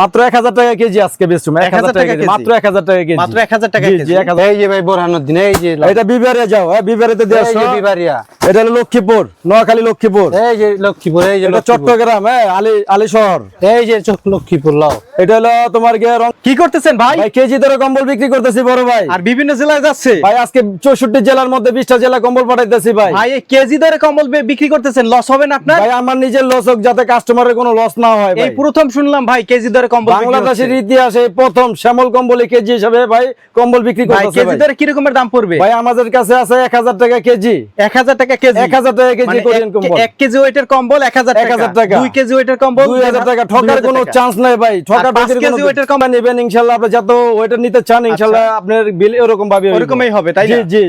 মাত্র এক হাজার টাকা কেজি আজকে বেচুম এক হাজার টাকা কেজি। মাত্র এক হাজার টাকা কেজি। মাত্র 1000 টাকা কেজি। এই যে ভাই বোরহানুর দিন এই যে এটা বিবারে যাও হ্যাঁ এই বিবারিয়া। এটা হলো লক্ষ্মীপুর নোয়াখালী লক্ষ্মীপুর। এই যে লক্ষ্মীপুর এই যে এটা চট্টগ্রাম হ্যাঁ আলী আলী শহর। এই যে চোখ লক্ষ্মীপুর লাও। এটা হলো তোমার রং কি করতেছেন ভাই? ভাই কেজি ধরে কম্বল বিক্রি করতেছি বড় ভাই। আর বিভিন্ন জেলায় যাচ্ছে? ভাই আজকে চৌষট্টি জেলার মধ্যে বিশটা জেলা কম্বল পাঠাইতেছি ভাই। ভাই এই কেজি দরে কম্বল বিক্রি করতেছেন লস হবে না আপনার? ভাই আমার নিজের লস হোক যাতে কাস্টমারের কোনো লস না হয় এই ভাই। প্রথম শুনলাম ভাই কেজি দরে কম্বল বাংলাদেশের ইতিহাসে প্রথম শ্যামল কম্বল কেজি হিসাবে ভাই কম্বল বিক্রি ভাই করতেছে কেজি দরে কি রকমের দাম পড়বে? ভাই আমাদের কাছে আছে টাকা কেজি। টাকা কেজি। টাকা কেজি মানে কোরিয়ান কম্বল। কেজি ওয়েটের কম্বল এক হাজার 1000 টাকা। কেজি ওয়েটের কম্বল দুই হাজার টাকা। ঠকার কোনো চান্স নাই ভাই। ঠকার কেজি ওয়েটের কম নেবেন আপনি যত ওয়েটার নিতে চান ইনশাল্লাহ আপনার বিল এরকম ভাবে হইবো। ওরকমই হবে, তাই জি জি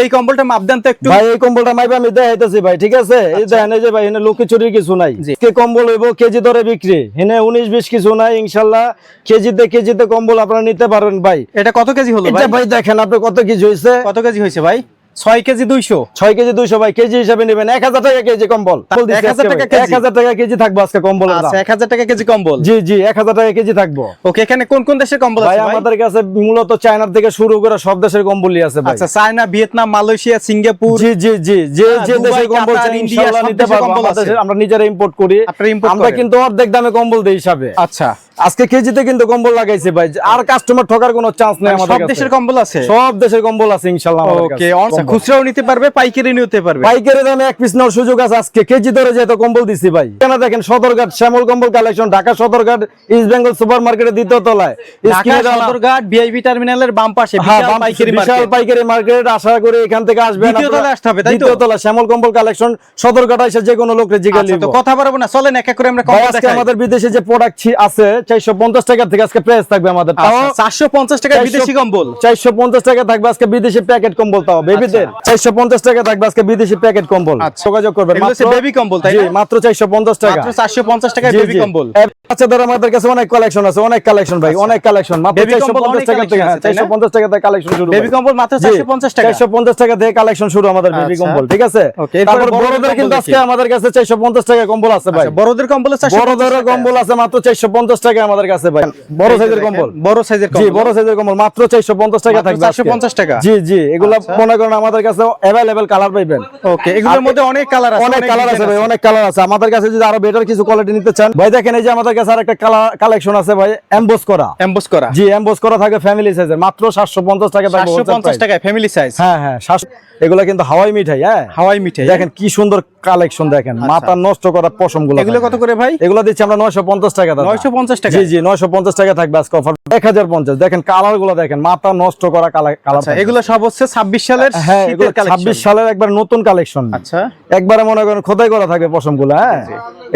এই- কম্বলটা মাপ দেন তো একটু ভাই এই কম্বলটা মাইবা আমি দেখাইতেছি ভাই ঠিক আছে? এই দেখেন এই যে ভাই এনে লোকে চুরি কিছু নাই। কে কম্বল হইব কেজি দরে বিক্রি। এনে উনিশ বিশ কিছু নাই। ইনশাল্লাহ কেজিতে কেজিতে কম্বল আপনারা নিতে পারবেন ভাই। এটা কত কেজি হলো এটা ভাই? ভাই দেখেন আপনি কত কেজি হয়েছে কত কেজি হয়েছে ভাই? ছয় কেজি দুইশো। ছয় কেজি দুইশো ভাই কেজি হিসাবে নেবেন এক হাজার টাকা কেজি কম্বল। এক হাজার টাকা কেজি? এক হাজার টাকা কেজি থাকব আজকে কম্বল আচ্ছা এক হাজার টাকা কেজি কম্বল? জি জি এক হাজার টাকা কেজি থাকব। ওকে এখানে কোন কোন দেশের কম্বল ভাই আমাদের কাছে মূলত চায়নার থেকে শুরু করে সব দেশের কম্বলই আছে আচ্ছা চায়না ভিয়েতনাম মালয়েশিয়া সিঙ্গাপুর জি জি জি যে হ্যাঁ, যে দেশের কম্বল ইন্ডিয়া, নিতে পারব। আমরা নিজেরা ইম্পোর্ট করি। আমরা কিন্তু অর্ধেক দামে কম্বল দেই হিসাবে। আচ্ছা। আজকে কেজিতে কিন্তু কম্বল লাগাইছে ভাই আর কাস্টমার ঠকার কোনো চান্স নেই আমাদের সব দেশের কম্বল আছে? সব দেশের কম্বল আছে ইনশাআল্লাহ ওকে খুচরাও নিতে পারবে পাইকারি নিতে পারবে। পাইকারি দামে এক পিস নেওয়ার সুযোগ আছে। আজকে কেজি ধরে যেহেতু কম্বল দিছি ভাই। কেন দেখেন সদরঘাট শ্যামল কম্বল collection Dhaka Sadarghat East Bengal super মার্কেটের দ্বিতীয় তলায়। ঢাকা সদরঘাট ভিআইপি টার্মিনালের বাম পাশে হ্যাঁ, বিশাল পাইকারি মার্কেট আশা করি এখান থেকে আসবেন দ্বিতীয় তলায় আসতে হবে, তাই তো? দ্বিতীয় তলা শ্যামল কম্বল কালেকশন সদরঘাট এসে যে কোনো লোকরে জিজ্ঞাসা আচ্ছা, তো কথা বাড়াবো না চলেন এক এক করে আমরা কম্বল আজকে দেখাই। আমাদের বিদেশে যে প্রোডাক্ট আছে চারশো পঞ্চাশ টাকা থেকে আজকে প্রাইস থাকবে আমাদের। তাও চারশো পঞ্চাশ টাকা বিদেশি কম্বল? চারশো পঞ্চাশ টাকা থাকবে আজকে বিদেশি প্যাকেট কম্বল তাও বেবিদের চারশো পঞ্চাশ টাকা থাকবে আজকে বিদেশি প্যাকেট কম্বল আচ্ছা। যোগাযোগ করবেন মাত্র- baby কম্বল, তাই না? মাত্র চারশো পঞ্চাশ টাকা মাত্র চারশো পঞ্চাশ টাকায় বেবি কম্বল বাচ্চাদের আমাদের কাছে অনেক কালেকশন আছে অনেক কালেকশন ভাই অনেক কালেকশন মাত্র Baby চারশো কম্বল পঞ্চাশ অনেক টাকা থেকে আছে, তাই না? চারশো পঞ্চাশ টাকা থেকে কালেকশন শুরু বেবি কম্বল মাত্র চারশো পঞ্চাশ টাকা চারশো পঞ্চাশ টাকা থেকে কালেকশন শুরু আমাদের বেবি আচ্ছা। কম্বল ঠিক আছে তারপর বড়দের বড়দের কিন্তু আজকে আমাদের কাছে চারশো পঞ্চাশ টাকা কম্বল আছে ভাই আচ্ছা, বড়দের কম্বল চারশো বড়দের কম্বল আছে মাত্র চারশো পঞ্চাশ টাকা আমাদের কাছে ভাই বড় সাইজের কম্বল বড় সাইজের জি বড় সাইজের কম্বল মাত্র চারশো পঞ্চাশ টাকা মাত্র থাকবে 450 টাকা? জি জি এগুলো আচ্ছা। মনে করেন আমাদের কাছে অ্যাভেলেবেল কালার পাইবেন। ওকে এগুলোর মধ্যে অনেক কালার আছে অনেক কালার আছে ভাই অনেক কালার আছে। আমাদের কাছে যদি আরও বেটার কিছু কোয়ালিটি নিতে চান ভাই দেখেন এই যে আমাদের কাছে আরেকটা কালার কালেকশন আছে ভাই এমবোস করা। এমবোস করা। জি এমবোস করা থাকে ফ্যামিলি সাইজের মাত্র সাতশো পঞ্চাশ টাকা পঞ্চাশ price। টাকায় ফ্যামিলি সাইজ হ্যাঁ হ্যাঁ এগুলো কিন্তু হাওয়াই মিঠাই হ্যাঁ? হাওয়াই মিঠাই। দেখেন কি সুন্দর কালেকশন দেখেন। মাথা নষ্ট করা পশমগুলো এগুলো কত করে ভাই? এগুলো দিচ্ছি আমরা নয়শো পঞ্চাশ টাকা দাদা। 950 টাকা? জি জি নয়শো পঞ্চাশ টাকা থাকবে আজকে অফার এক হাজার পঞ্চাশ। দেখেন কালারগুলো দেখেন মাথা নষ্ট করা কালার আচ্ছা এগুলো সব হচ্ছে ছাব্বিশ সালের হ্যাঁ ছাব্বিশ সালের একবার নতুন কালেকশন আচ্ছা। একবারে মনে করেন খোদাই করা থাকবে পশমগুলো হ্যাঁ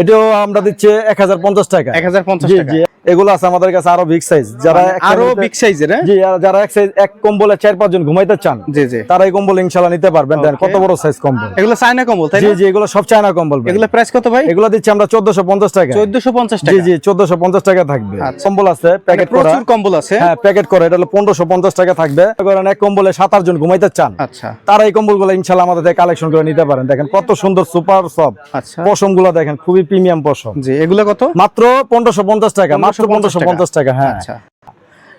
এটাও আমরা দিচ্ছি এক হাজার পঞ্চাশ টাকা। 1050 জি টাকা। এগুলো আছে আমাদের কাছে আরও বিগ সাইজ যারা মানে আরও বিগ সাইজের হ্যাঁ? জি যারা এক সাইজ এক কম্বলে চার পাঁচজন ঘুমাইতে চান জি জি। তারা এই কম্বল ইনশাল্লাহ নিতে পারবেন। দেন কত বড় সাইজ কম্বল? এগুলো চায়না কম্বল তাই জি না? জি এগুলো সব চায়না কম্বল। এগুলো প্রাইস কত ভাই? এগুলো দিচ্ছি আমরা চোদ্দশো পঞ্চাশ টাকা। চোদ্দশো পঞ্চাশ জি জি চোদ্দশো পঞ্চাশ টাকা থাকবে। আচ্ছা। কম্বল আছে মানে প্যাকেট করা। প্রচুর কম্বল আছে। হ্যাঁ প্যাকেট করা এটা হলো পনেরোশো পঞ্চাশ টাকা থাকবে। করেন এক কম্বলে সাত আট জন ঘুমাইতে চান। আচ্ছা। তারা এই কম্বলগুলো ইনশাল্লাহ আমাদের থেকে কালেকশন করে নিতে পারেন। দেখেন কত সুন্দর সুপার সব আচ্ছা। পশমগুলো দেখেন খুবই প্রিমিয়াম পশম। জি এগুলো কত? মাত্র পনেরোশো পঞ্চাশ টাকা মাত্র 1550 পনেরোশো পঞ্চাশ টাকা। হ্যাঁ। আচ্ছা।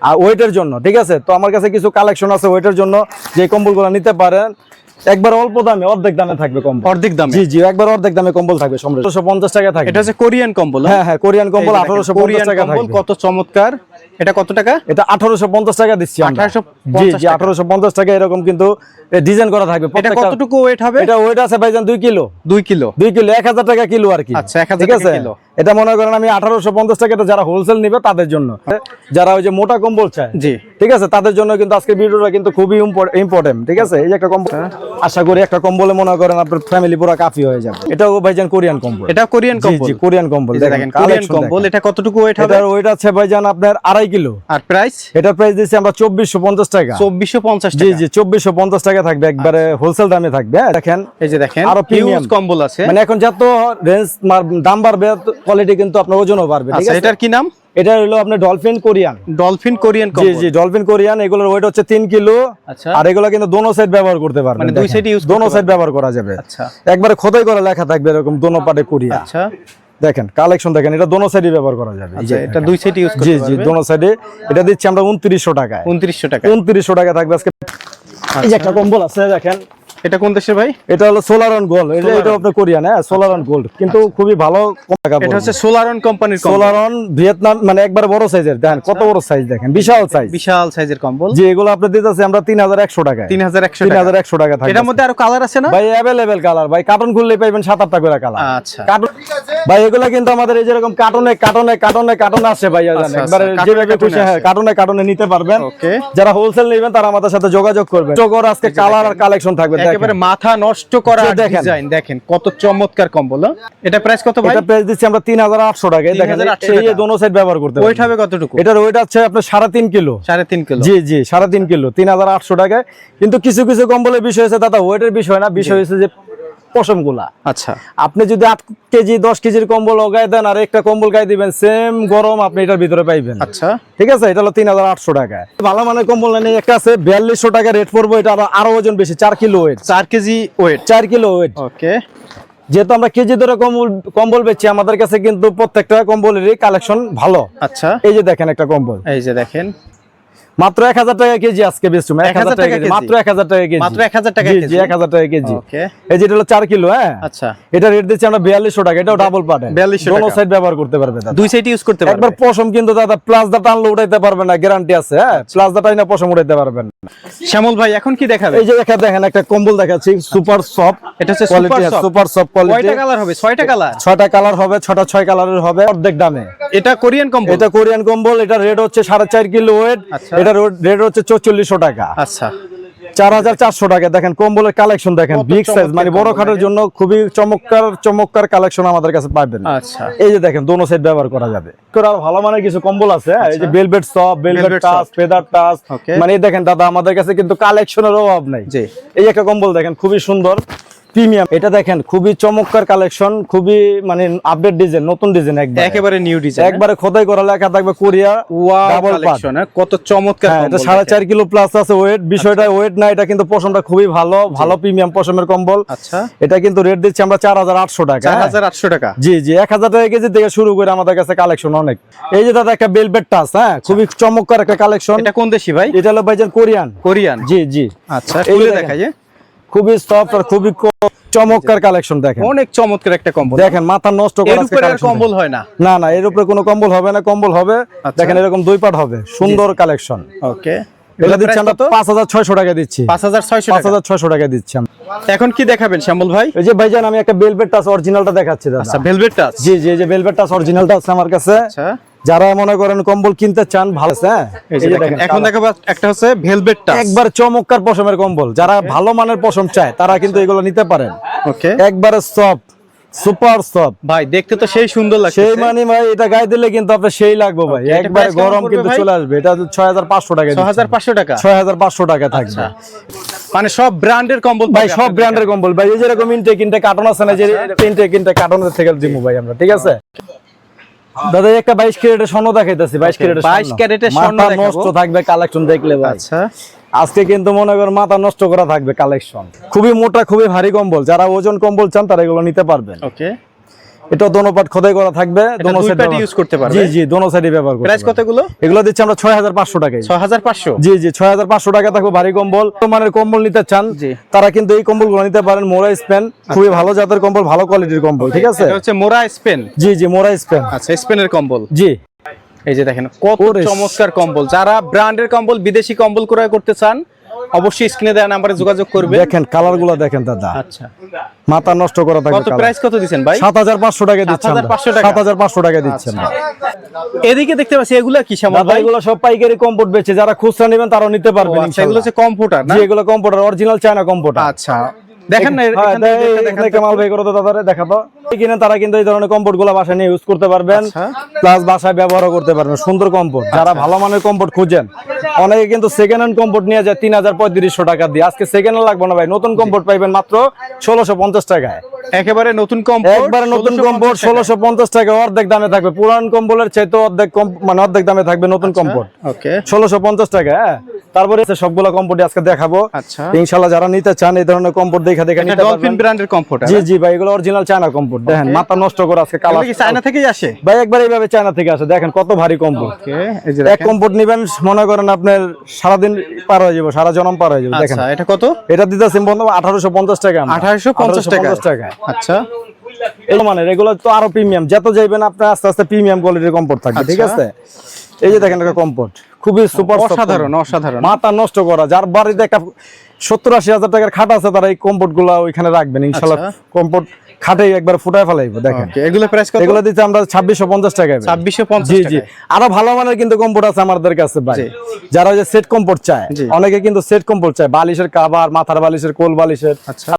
আর ওয়েটের জন্য ঠিক আছে? তো আমার কাছে কিছু কালেকশন আছে ওয়েটের জন্য যে কম্বলগুলো নিতে পারেন। একবার অল্প দামে অর্ধেক দামে থাকবে কম্বল। অর্ধেক দামে? জি জি একবার অর্ধেক দামে কম্বল থাকবে পঞ্চাশ টাকা থাকবে। এটা হচ্ছে কোরিয়ান কম্বল হ্যাঁ? হ্যাঁ কোরিয়ান কম্বল আঠারোশো পঞ্চাশ টাকা থাকবে। কত চমৎকার। এটা কত টাকা? এটা আঠারোশো পঞ্চাশ টাকা দিচ্ছি আমরা। 1850 জি জি টাকা। আঠারোশো পঞ্চাশ টাকা এরকম কিন্তু ডিজাইন করা থাকবে। এটা কতটুকু ওয়েট হবে? এটা ওয়েট আছে ভাইজান দুই কিলো। দুই কিলো। দুই কিলো এক হাজার টাকা কিলো আর কি। আচ্ছা, 1000 ঠিক টাকা আছে? কিলো। এটা মনে করেন আমি আঠারোশো পঞ্চাশ টাকা যারা হোলসেল নিবে তাদের জন্য। যারা ওই যে মোটা কম্বল চায় জি। ঠিক আছে? তাদের জন্য কিন্তু আজকে ভিডিওটা কিন্তু খুবই ইম্পর্টেন্ট ঠিক আছে? এই একটা কম্বল আশা করি একটা কম্বলে মনে করেন আপনার ফ্যামিলি পুরো কাফি হয়ে যাবে। এটাও ভাইজান কোরিয়ান কম্বল। এটা কোরিয়ান কম্বল। জি কোরিয়ান কম্বল। দেখেন কোরিয়ান কম্বল এটা কতটুকু ওয়েট হবে? এটার ওয়েট আছে ভাইজান আপনার আড়াই কিলো। আর প্রাইস এটার প্রাইস দিচ্ছি আমরা চব্বিশশো পঞ্চাশ টাকা। চব্বিশশো পঞ্চাশ জি টাকা। জি চব্বিশশো পঞ্চাশ টাকা থাকবে একবারে হোলসেল দামে থাকবে হ্যাঁ, দেখেন এই যে দেখেন আরও। কম্বল আছে। মানে এখন যত রেঞ্জ দাম বাড়বে কোয়ালিটি কিন্তু আপনার ওজনও বাড়বে ঠিক আচ্ছা আছে? এটার কি নাম? এটা হলো আপনার ডলফিন কোরিয়ান। ডলফিন কোরিয়ান জি জি ডলফিন কোরিয়ান এগুলোর ওয়েট হচ্ছে তিন কিলো আচ্ছা। আর এগুলো কিন্তু দোনো সাইড ব্যবহার করতে পারবেন মানে দুই use করতে দোনো সাইড ব্যবহার করা যাবে। আচ্ছা। একবারে খোদাই করা লেখা থাকবে এরকম দোনো পাটে কোরিয়া আচ্ছা। দেখেন কালেকশন দেখেন এটা দোনো সাইডে ব্যবহার করা যাবে। আচ্ছা, এটা দুই সেট ইউজ জি করতে জি পারবে দোনো সাইডে এটা দিচ্ছি আমরা উনত্রিশশো টাকায়। 2900 টাকা উনত্রিশশো টাকা থাকবে আজকে। এই যে একটা কম্বল আছে দেখেন। এটা কোন ভাই? এটা হলো সোলার অন গোল্ড এটা এটা আপনার কোরিয়ান হ্যাঁ? সোলার অন গোল্ড কিন্তু খুবই ভালো টাকা এটা হচ্ছে সোলারন কোম্পানির সোলার অন ভিয়েতনাম মানে একবার বড় সাইজের দেখেন কত বড় সাইজ দেখেন বিশাল সাইজ বিশাল সাইজের কম্বল যে এগুলো আপনি দিতেছি আমরা তিন হাজার একশো টাকায়। 3100 তিন টাকা এটার মধ্যে আরও কালার আছে না? ভাই অ্যাভেলেবেল কালার ভাই কার্টন খুললে সাত আটটা করে কালার আচ্ছা। কার্টন ভাই এগুলো কিন্তু আমাদের এই যেরকম কার্টনে কার্টনে কার্টনে কার্টন আছে ভাই জানেন আচ্ছা, একবারে আচ্ছা, যেভাবে খুশি হ্যাঁ কার্টনে কার্টনে নিতে পারবেন। যারা হোলসেল নেবেন তারা আমাদের সাথে যোগাযোগ করবেন। আজকে কালার আর কালেকশন থাকবে। একেবারে মাথা নষ্ট করা ডিজাইন দেখেন। কত চমৎকার কম্বল? এটা প্রাইস কত ভাই? এটা প্রাইস দিচ্ছি আমরা তিন হাজার আটশো টাকায়। দেখেন 3,800 এই যে দোনো সাইড ব্যবহার করতে ওয়েট হবে কতটুকু? এটার ওয়েট আছে আপনার সাড়ে তিন কিলো। সাড়ে তিন কিলো। জি জি সাড়ে তিন কিলো তিন হাজার আটশো টাকায়। কিন্তু কিছু কিছু কম্বলের বিষয় আছে দাদা ওয়েটের বিষয় না। বিষয় হচ্ছে যে পশমগুলা আচ্ছা। আপনি যদি আট কেজি দশ কেজির কম্বল গায়ে দেন আর একটা কম্বল গায়ে দিবেন সেম গরম আপনি এটার ভিতরে পাইবেন। আচ্ছা। ঠিক আছে? এটা হলো তিন হাজার আটশো টাকায় ভালো মানের কম্বল নেই একটা আছে বিয়াল্লিশশো টাকা রেট পড়ব এটা আরও ওজন বেশি চার কিলো ওয়েট চার কেজি ওয়েট চার কিলো ওয়েট ওকে। যেহেতু আমরা কেজি ধরে কম্বল কম্বল বেচছি আমাদের কাছে কিন্তু প্রত্যেকটা কম্বলেরই কালেকশন ভালো। আচ্ছা। এই যে দেখেন একটা কম্বল। এই যে দেখেন। মাত্র এক হাজার টাকা কেজি আজকে বেচছি এক হাজার টাকা টাকা? মাত্র এক হাজার টাকা কেজি। মাত্র 1000 টাকা কেজি? এক হাজার টাকা কেজি। এই যেটা হলো চার কিলো হ্যাঁ? আচ্ছা। এটা রেট দিচ্ছি আমরা বিয়াল্লিশশো টাকা। এটাও ডাবল পাটেন 4200 দোনো সাইড ব্যবহার করতে পারবে দুই সাইড ইউজ করতে পারবে। একবার পশম কিন্তু দাদা প্লাস দা টানলে উঠাইতে পারবে না গ্যারান্টি আছে হ্যাঁ? প্লাস দা টাইনা পশম উঠাইতে পারবেন। শ্যামল ভাই এখন কি দেখাবে? এই যে দেখা দেখেন একটা কম্বল দেখাচ্ছি সুপার সফট এটা হচ্ছে কোয়ালিটি সুপার সফট কোয়ালিটি কয়টা কালার হবে? ছয়টা কালার ছয়টা কালার হবে ছটা ছয় কালারের হবে অর্ধেক দামে। এটা কোরিয়ান কম্বল? এটা কোরিয়ান কম্বল এটা রেট হচ্ছে সাড়ে চার কিলো ওয়েট আচ্ছা। এটা রেট হচ্ছে চৌচল্লিশশো টাকা। আচ্ছা। চার হাজার চারশো টাকা। দেখেন কম্বলের কালেকশন দেখেন বিগ সাইজ মানে বড় খাটের জন্য খুবই চমৎকার চমৎকার কালেকশন আমাদের কাছে পাবেন। আচ্ছা। এই যে দেখেন দোনো সেট ব্যবহার করা যাবে। আর ভালো মানের কিছু কম্বল আছে হ্যাঁ? এই যে velvet soft velvet touch feather touch মানে দেখেন দাদা আমাদের কাছে কিন্তু কালেকশনের অভাব নাই। এই একটা কম্বল দেখেন খুবই সুন্দর। প্রিমিয়াম। এটা দেখেন খুবই চমৎকার কালেকশন খুবই মানে আপডেট ডিজাইন নতুন ডিজাইন একবার। একেবারে নিউ ডিজাইন একবারে খোদাই করা লেখা থাকবে কোরিয়া ডাবল কালেকশন কত চমৎকার হ্যাঁ এটা কম্বল সাড়ে দেখেন। চার কিলো প্লাস আছে ওয়েট বিষয়টা ওয়েট না এটা কিন্তু পশমটা খুবই ভালো ভালো প্রিমিয়াম পশমের কম্বল আচ্ছা। এটা কিন্তু রেট দিচ্ছি আমরা চার হাজার আটশো টাকা। চার হ্যাঁ? হাজার আটশো টাকা। জি জি এক হাজার টাকা কেজি থেকে শুরু করে আমাদের কাছে কালেকশন অনেক। এই যে দাদা একটা বেলভেট টাচ হ্যাঁ? খুবই চমৎকার একটা কালেকশন এটা কোন দেশি ভাই? এটা হলো ভাইজান কোরিয়ান। কোরিয়ান। জি জি। আচ্ছা খুলে দেখাই। খুবই সফট আর খুবই চমৎকার কালেকশন দেখেন। অনেক চমৎকার একটা কম্বল দেখেন মাথা নষ্ট কম্বল হয় না? না না এর উপরে কোনো কম্বল হবে না কম্বল হবে। আচ্ছা। দেখেন এরকম দুই পাট হবে। সুন্দর কালেকশন ওকে। এটা দিচ্ছি আমরা পাঁচ হাজার ছয়শো টাকা দিচ্ছি। পাঁচ হাজার ছয়শো পাঁচ হাজার ছয়শো টাকা দিচ্ছি। এখন কি দেখাবেন শ্যামল ভাই? এই যে ভাইজান আমি একটা বেলভেট টাচ অরিজিনালটা দেখাচ্ছি দাদা। আচ্ছা ভেলভেট টাচ জি জি এই যে বেলভেট টাচ অরিজিনালটা আছে আমার কাছে। আচ্ছা। যারা মনে করেন কম্বল কিনতে চান ভালো হ্যাঁ? এখন দেখাবো একটা হচ্ছে ভেলভেট টাচ একবার চমৎকার পশমের কম্বল। যারা ভালো মানের পশম চায় তারা কিন্তু এগুলো নিতে পারেন। ওকে একবারে সফট সুপার সফট ভাই দেখতে তো সেই সুন্দর লাগছে সেই মানে ভাই এটা গায়ে দিলে কিন্তু আপনার সেই লাগবে ভাই। একবারে গরম কিন্তু চলে আসবে। এটা ছয় হাজার পাঁচশো টাকা ছ হাজার পাঁচশো টাকা? ছয় হাজার পাঁচশো টাকা থাকবে। আচ্ছা। মানে সব ব্র্যান্ডের কম্বল ভাই সব ব্র্যান্ডের কম্বল। ভাই এই যেরকম ইনটেক ইনটেক কার্টন আছে না যে ইনটেক ইনটেক কার্টনের থেকে দিমু ভাই আমরা ঠিক আছে? দাদা একটা বাইশ ক্যারেটের স্বর্ণ দেখাইতেছি বাইশ ক্যারেটের 22 ক্যারেটের স্বর্ণ দেখাবো। নষ্ট থাকবে কালেকশন দেখলে ভাই। আচ্ছা। আজকে কিন্তু মনে করেন মাথা নষ্ট করা থাকবে কালেকশন খুবই মোটা খুবই ভারী কম্বল। যারা ওজন কম্বল চান তারা এগুলো নিতে পারবেন। ওকে এটা দোনো পাট খোদাই করা থাকবে দোনো সাইড use করতে পারবে? জি জি দোনো সাইডে ব্যবহার করতে প্রাইস কতগুলো এগুলো? দিচ্ছি আমরা ছয় হাজার পাঁচশো টাকায়। ছ হাজার পাঁচশো? জি জি ছয় হাজার পাঁচশো টাকা থাকবে ভারী কম্বল। মানের কম্বল নিতে চান তারা কিন্তু এই কম্বলগুলো নিতে পারেন। মোরা স্পেন খুবই ভালো জাতের কম্বল ভালো কোয়ালিটির কম্বল ঠিক আছে? এটা হচ্ছে মোরা স্পেন। জি জি মোরা স্পেন। আচ্ছা স্পেনের কম্বল। জি। এই যে দেখেন কত চমৎকার কম্বল। যারা ব্র্যান্ডের কম্বল বিদেশি কম্বল ক্রয় করতে চান অবশ্যই স্ক্রিনে দেওয়া নাম্বারে যোগাযোগ করবে দেখেন কালারগুলো দেখেন দাদা। আচ্ছা। মাথা নষ্ট করা থাকে কত প্রাইস কত দিবেন ভাই? সাত হাজার পাঁচশো টাকা দিচ্ছেন 7,500 টাকা? সাত হাজার পাঁচশো টাকা দিচ্ছেন। এদিকে দেখতে পাচ্ছি এগুলা কি সামান ভাই? এগুলো সব পাইকারি কম্পোর্ট বেচে যারা খুচরা নেবেন তারাও নিতে পারবেন আচ্ছা এগুলো হচ্ছে কম্পিউটার না? এগুলো কম্পিউটার অরিজিনাল চায়না কম্পিউটার আচ্ছা। দেখেন না এখান থেকে এই- দেখে এখান দেখান। থেকে তো। মাল বাই করো তো দাদারে দেখাতো। কিনে তারা কিন্তু এই ধরনের কম্পোর্টগুলো বাসায় নিয়ে ইউজ করতে পারবেন। আচ্ছা। প্লাস বাসায় ব্যবহারও করতে পারবেন। সুন্দর কম্পোর্ট যারা ভালো মানের কম্পোর্ট খুঁজেন অনেকে কিন্তু সেকেন্ড হ্যান্ড কম্পোর্ট নিয়ে যায় তিন হাজার পঁয়ত্রিশশো টাকা দিয়ে। আজকে সেকেন্ড হ্যান্ড লাগবে না ভাই নতুন কম্পোর্ট পাইবেন মাত্র ষোলোশো পঞ্চাশ টাকায়। একেবারে নতুন একবারে নতুন কম্পোর্ট ষোলোশো পঞ্চাশ টাকা অর্ধেক দামে থাকবে। পুরান কম্বলের চাইতে অর্ধেক মানে অর্ধেক দামে থাকবে নতুন কম্পোর্ট ওকে ষোলোশো পঞ্চাশ টাকা হ্যাঁ। তারপরে সবগুলো কম্পোর্ট আজকে দেখাবো। আচ্ছা। ইনশাল্লাহ যারা নিতে চান এই ধরনের কম্পোর্ট দেখে দেখা দেখা নিতে ডলফিন পারবেন ব্র্যান্ডের কমফোর্ট জি জি ভাই এগুলো অরিজিনাল চায়না কম্পোর্ট দেখেন মাথা নষ্ট করে আজকে কালার কি চায়না থেকেই আসে? ভাই একবার এইভাবে চায়না থেকে আসে। দেখেন কত ভারী কম্পোর্ট ওকে এই যে এক দেখেন। কম্পোর্ট নিবেন মনে করেন আপনার সারাদিন পার হয়ে যাব সারা জনম পার হয়ে যাবে দেখেন। আচ্ছা এটা কত? এটা দিতেছি বন্ধু আঠারোশো পঞ্চাশ টাকা 1850 টাকা 1850 টাকা। আচ্ছা। এই মানে এগুলো তো আরও প্রিমিয়াম যত যাইবেন আপনার আস্তে আস্তে প্রিমিয়াম কোয়ালিটির কম্পোর্ট থাকবে ঠিক আচ্ছা। আছে? এই যে দেখেন একটা কম্পোর্ট খুবই সুপার অসাধারণ অসাধারণ। মাথা নষ্ট করা যার বাড়িতে একটা সত্তর আশি হাজার টাকার খাট আছে তারা এই কম্পোর্টগুলা ওইখানে রাখবেন ইনশাল্লাহ আচ্ছা। কম্পোর্ট খাটে একবার ফুটায় ফেলাইবো দেখেন। এগুলো প্রাইস কত? এগুলো দিতে আমরা ছাব্বিশশো পঞ্চাশ টাকা ছাব্বিশশো পঞ্চাশ জি জি। আরও ভালো মানের কিন্তু কম্পোর্ট আছে আমাদের কাছে ভাই। যারা যে সেট কম্পোর্ট চায় অনেকে কিন্তু সেট কম্পোর্ট চায়। বালিশের কাভার মাথার বালিশের কোল বালিশের। আচ্ছা।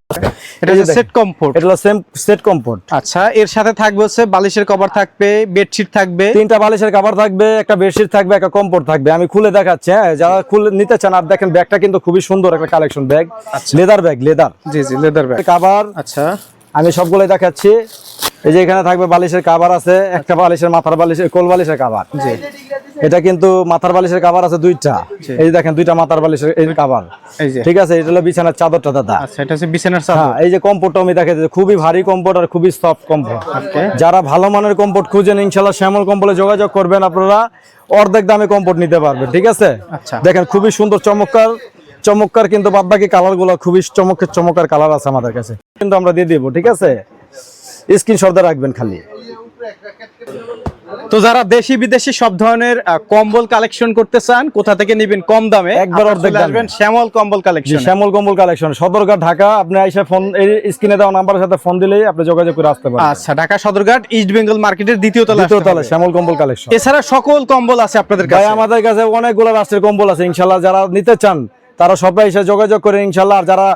এটা যে হচ্ছে সেট কমফোর্ট এটা হলো সেম সেট কম্পোর্ট আচ্ছা এর সাথে থাকবে হচ্ছে বালিশের কভার থাকবে বেডশিট থাকবে। তিনটা বালিশের কভার থাকবে একটা বেডশিট থাকবে একটা কম্পোর্ট থাকবে। আমি খুলে দেখাচ্ছি হ্যাঁ যারা খুলে নিতে চান আর দেখেন ব্যাগটা কিন্তু খুবই সুন্দর একটা collection bag leather bag leather জি জি লেদার ব্যাগ কভার আচ্ছা। আমি সবগুলোই দেখাচ্ছি। এই যে এখানে থাকবে বালিশের কাভার আছে একটা বালিশের মাথার বালিশের কোল বালিশের কাবার জি। এটা কিন্তু মাথার বালিশের কাবার আছে দুইটা। এই যে দেখেন দুইটা মাথার বালিশের এই যে। ঠিক আছে এটা হলো বিছানার চাদরটা দাদা। আচ্ছা এটা হচ্ছে বিছানার চাদর। হ্যাঁ এই যে কম্পোর্টটা আমি দিচ্ছি, খুবই ভারী কম্পোর্ট আর খুবই সফট কম্পোর্ট যারা ভালো মানের কম্পোর্ট খুঁজেন ইনশাল্লাহ শ্যামল কম্পোর্টে যোগাযোগ করবেন আপনারা। অর্ধেক দামে কম্পোর্ট নিতে পারবেন ঠিক আছে? আচ্ছা। দেখেন খুবই সুন্দর চমৎকার। চমৎকার কিন্তু বাদ বাকি কালারগুলো খুবই চমৎকার চমৎকার কালার আছে আমাদের কাছে। কিন্তু আমরা দিয়ে দিব ঠিক আছে? স্ক্রিনশট রাখবেন খালি। তো যারা দেশি বিদেশি সব ধরনের কম্বল কালেকশন করতে চান কোথা থেকে নেবেন কম দামে? একবার অর্ধেক আসবেন শ্যামল কম্বল কালেকশন শ্যামল কম্বল কালেকশন সদরঘাট ঢাকা আপনি আইসা ফোন এই স্ক্রিনে দেওয়া নাম্বারের সাথে ফোন দিলেই আপনি যোগাযোগ করে আসতে পারেন আচ্ছা ঢাকা সদরঘাট ইস্ট বেঙ্গল মার্কেটের দ্বিতীয় তলা দ্বিতীয় তলায় শ্যামল কম্বল কালেকশন এছাড়া সকল কম্বল আছে আপনাদের কাছে। আমাদের কাছে অনেকগুলো রাষ্ট্রের কম্বল আছে ইনশাল্লাহ যারা নিতে চান তারা সবাই এসে যোগাযোগ করে, ইনশাল্লাহ। আর যারা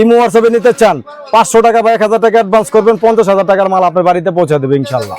ইমো হোয়াটসঅ্যাপে নিতে চান, পাঁচশো টাকা বা এক হাজার টাকা অ্যাডভান্স করবেন, পঞ্চাশ হাজার টাকার মাল আপনার বাড়িতে পৌঁছে দেবে, ইনশাল্লাহ।